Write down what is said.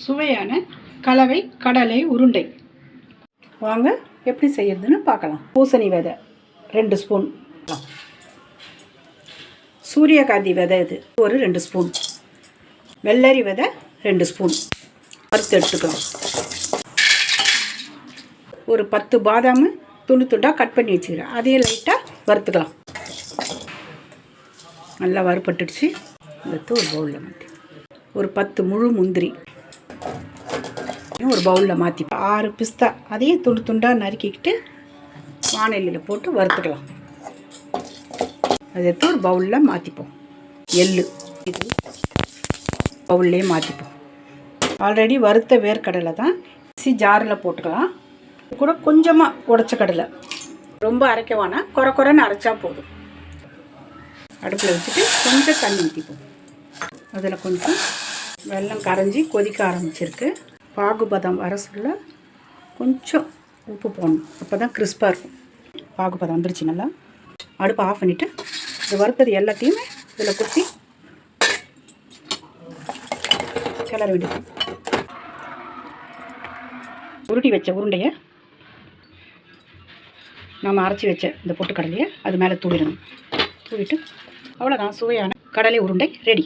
சுவையான கலவை கடலை உருண்டை. வாங்க எப்படி செய்யறதுன்னு பார்க்கலாம். பூசணி விதை ரெண்டு ஸ்பூன். சூரியகாந்தி விதை இது ஒரு ரெண்டு ஸ்பூன். வெள்ளரி விதை ரெண்டு ஸ்பூன். வறுத்து எடுத்துக்கலாம். ஒரு பத்து பாதாம் துண்டு துண்டாக கட் பண்ணி வச்சுக்கிறேன். அதையும் லைட்டாக வறுத்துக்கலாம். நல்லா வறுப்பட்டுடுச்சு இந்த ஒரு பவுலில் மாற்றி ஒரு பத்து முழு முந்திரி. ஒரு பவுலில் மாற்றி ஆறு பிஸ்தா. அதையும் துண்டு துண்டாக நறுக்கிக்கிட்டு வானலியில் போட்டு வறுத்துக்கலாம். அதை எடுத்து ஒரு பவுலில் மாற்றிப்போம் எள்ளு. இது பவுல்லையே மாற்றிப்போம் ஆல்ரெடி வறுத்த வேர்க்கடலை தான் மிக்ஸி ஜாரில் போட்டுக்கலாம். கூட கொஞ்சமாக உடச்ச கடலை. ரொம்ப அரைக்க வேணாம். குறை குறைன்னு அரைச்சா போதும். அடுப்பில் வச்சுட்டு கொஞ்சம் தண்ணி ஊற்றிப்போம் அதில் கொஞ்சம் வெல்லம் கரைஞ்சி கொதிக்க ஆரம்பிச்சிருக்கு. பாகுபதம் வர சொல்ல கொஞ்சம் உப்பு போடணும். அப்போ தான் கிறிஸ்பாக இருக்கும் பாகுபதம் வந்துருச்சு நல்லா. அடுப்பை ஆஃப் பண்ணிவிட்டு இது வறுத்தது எல்லாத்தையுமே இதில் குத்தி கிளற வேண்டியது உருட்டி வச்ச உருண்டையை நம்ம அரைச்சி வச்ச இந்த பொட்டுக்கடலையை அது மேலே தூவிடணும். தூவிட்டு அவ்வளோதான் சுவையான கடலை உருண்டை ரெடி